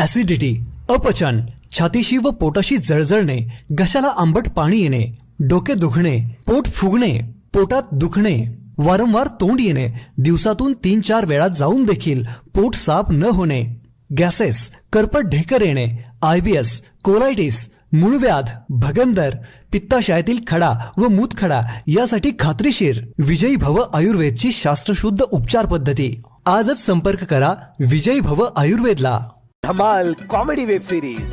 Acidity अपचन छातीशी व पोटाशी जळजळणे घशाला आंबट पाणी येणे डोके दुखणे पोट फुगणे पोटात दुखणे वारंवार तोंड येणे दिवसातून तीन चार वेळा जाऊन देखील पोट साफ न होणे गॅसेस करपट ढेकर येणे आयबीएस कोलायटिस मूळव्याध भगंदर पित्ताशयातील खडा व मूतखडा यासाठी खात्रीशीर विजयी भव आयुर्वेदची शास्त्रशुद्ध उपचार पद्धती. आजच संपर्क करा विजयी भव आयुर्वेदला. धमाल कॉमेडी वेब सिरीज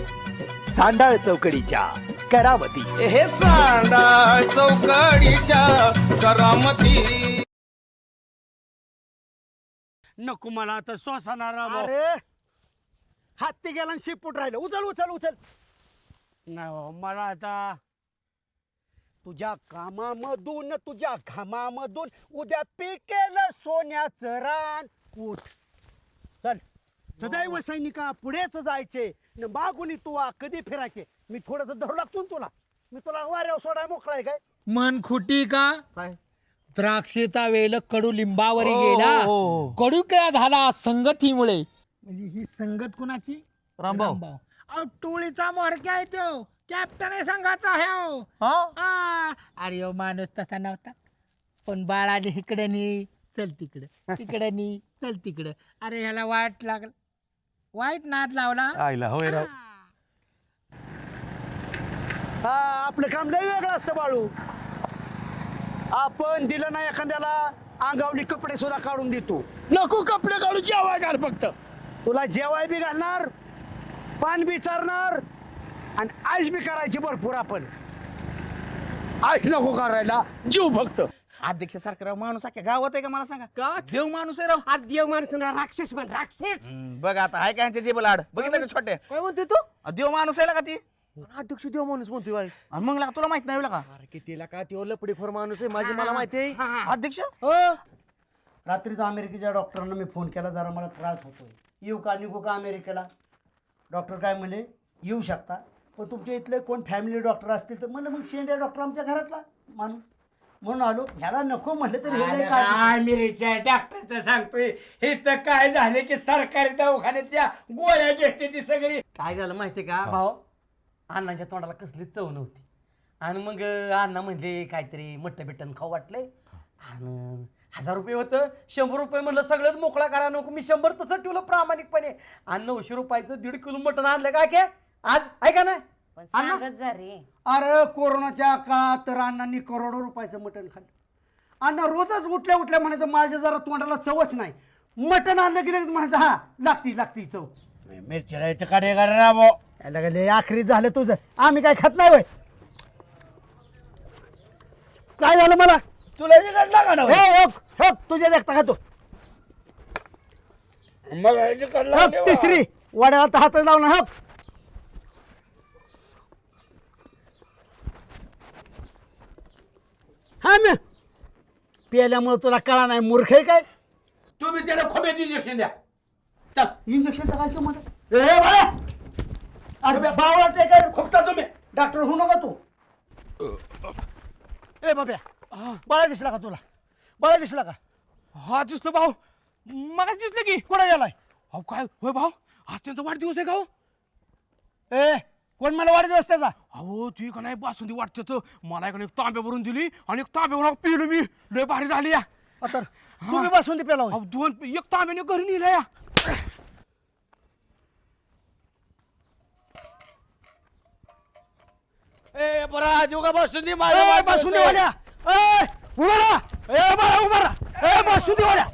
चांडाळ चौकडीच्या करावती हे चांडा चौकडीच्या करामती. नको मला आता श्वासाना राव अरे! हत्ती गेला आणि शिपूट राहिलं. उचल उचल उचल. नाही मला आता तुझ्या कामामधून तुझ्या घामामधून उद्या पिकेल सोन्याचं रान. उठ. चल. सदैव सैनिका पुढेच जायचे. न मागून तू आ, कधी फिरायचे? मी थोडस धरू लागतो ना तुला. मी तुला वाऱ्यावर सोडाय मोकळाय काय? मन खुटी का? काय? द्राक्षेचा वेल कडू लिंबावरी हो, गेला. हो, हो. कडू काय झाला संगतीमुळे? म्हणजे ही संगत कुणाची? रामभाऊ. अहो, टोळीचा मोरक्या आहे तो. कॅप्टन आहे संघाचा आहे हो. हा. अरे हो माणूस तसा नव्हता. पण बाळाने इकडे नी चल तिकडे. तिकडे नी चल तिकडे. अरे ह्याला वाईट लागला. वाईट नाद लावला. आईला होय राव. हा आपलं काम लय वेगळं असतं बाळू. आपण दिलं नाही एखाद्याला अंगावली कपडे सुद्धा काढून देतो. नको कपडे काढू जेवाय घाल फक्त. तुला जेवाय बी घालणार पान बी चारणार आणि आईश बी करायची भरपूर आपण. आईश नको करायला जीव फक्त. अध्यक्ष सारखं राव माणूस अख्ख्या गावात आहे का मला सांगा? देव माणूस आहे राव. देव माणूस राक्षस पण राक्षस. हम्म, बघ आता आहे का ह्यांच्या जेबल आड? बघितलं का छोटे काय म्हणते तू? देव माणूस आहे का ती? अध्यक्ष देव माणूस म्हणतोय बाई? मग ला- तुला माहीत नाही का? अरे कितीला का तो लपडीखोर माणूस आहे माझी मला माहिती आहे. अध्यक्ष? हो. रात्रीच अमेरिकेच्या डॉक्टरांना मी फोन केला जरा मला त्रास होतोय. येऊ का निघू का अमेरिकेला? डॉक्टर काय म्हणले येऊ शकता पण तुमच्या इथले कोण फॅमिली डॉक्टर असतील तर म्हणलं मग शेंड्या डॉक्टर आमच्या घरातला माणूस. म्हणून आलो. ह्याला नको म्हटलं तर हे लय काळजी- मिरीच्या डॉक्टरचं सांगतोय. हे तर काय झाले की सरकारी दवाखान्यातल्या गोळ्या घेते ती सगळी. काय झालं माहितीये का? भाऊ अण्णाच्या तोंडाला कसलीच चव नव्हती. आणि मग अं, अण्णा म्हणले काहीतरी मट्ट बिट्टन खाऊ वाटलंय. आणि हजार रुपये होतं शंभर रुपये म्हणलं सगळंच मोकळा करा नको मी शंभर तसं ठेवलं प्रामाणिकपणे. आणि नऊशे रुपयाचं दीड किलो मटण आणलं काय आज? ऐका ना. पण अण्णा? सांगत जा रे. अरे कोरोनाच्या काळात तर अण्णांनी करोडो रुपयाचं मटण खाल्लं. अण्णा रोजच उठल्या उठल्या म्हणायचं माझ्या जरा तोंडाला चवच नाही. मटण आणलं की लगेच म्हणायचं हा लागती लागती चव. मिरचीला इथं काढे करा भाऊ याला काय लय आखरी झालं तुझं. आम्ही काय खात नाही वय. काय झालं मला? तुला का हे हक हक तुझ्या देखता खातो. मग इकडला हक तिसरी. वड्याला तर हातच लावला हक हा ना? प्यायल्यामुळे तुला कळा नाही मूर्ख आहे काय? तुम्ही त्याला खोब्यात इंजेक्शन द्या. काय म्हणत. ए बाळा! अरे भाव वाटते काय खोपचा तुम्ही. डॉक्टर होऊ नका तू. ए बाब्या बाळा दिसला का तुला? बाळा दिसला का? हा दिसतो भाऊ. मग दिसलं की. कुठे गेलाय? अहो काय? होय भाऊ आज त्यांचा वाढदिवस आहे का हो? ए कोण मला वाढदिवस त्याचा? अहो ती का नाही बासुंदी वाटते तर. मला एक तांब्या भरून दिली आणि एक तांब्या पिलो मी. लय भारी झाली या. आता तुम्ही बसून दे पेला अहो दोन एक तांब्याने घरी नेला या. ए बरा जोगा बासुंदी? माझ्या बसून वाल्या ए उभा राहा! ए बाळा उभा राहा! ए बसून वाल्या